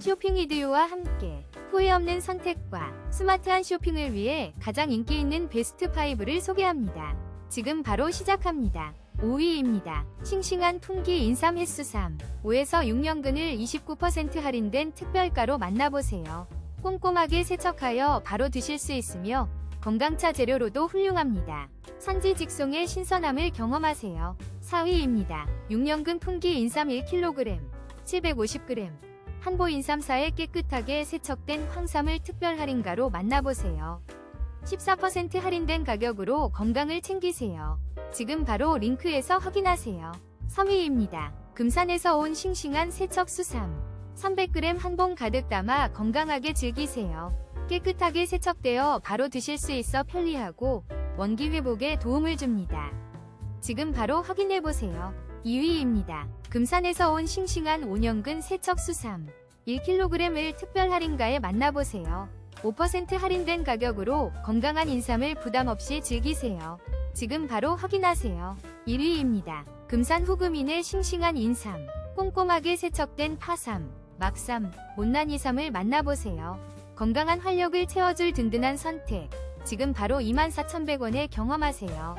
쇼핑 이디오와 함께 후회 없는 선택과 스마트한 쇼핑을 위해 가장 인기 있는 베스트 5를 소개합니다. 지금 바로 시작합니다. 5위입니다. 싱싱한 풍기 인삼 횟수삼 5에서 6년근을 29% 할인된 특별가로 만나보세요. 꼼꼼하게 세척하여 바로 드실 수 있으며 건강차 재료로도 훌륭합니다. 산지 직송의 신선함을 경험하세요. 4위입니다. 6년근 풍기 인삼 1kg, 750g. 한보 인삼사에 깨끗하게 세척된 황삼을 특별 할인가로 만나보세요. 14% 할인된 가격으로 건강을 챙기세요. 지금 바로 링크에서 확인하세요. 3위입니다. 금산에서 온 싱싱한 세척 수삼. 300g 한 봉 가득 담아 건강하게 즐기세요. 깨끗하게 세척되어 바로 드실 수 있어 편리하고 원기 회복에 도움을 줍니다. 지금 바로 확인해보세요. 2위입니다. 금산에서 온 싱싱한 5년근 세척 수삼 1kg을 특별 할인가에 만나보세요. 5% 할인된 가격으로 건강한 인삼을 부담 없이 즐기세요. 지금 바로 확인하세요. 1위입니다. 금산 후금인의 싱싱한 인삼, 꼼꼼하게 세척된 파삼, 막삼, 못난 이삼을 만나보세요. 건강한 활력을 채워줄 든든한 선택. 지금 바로 24,100원에 경험하세요.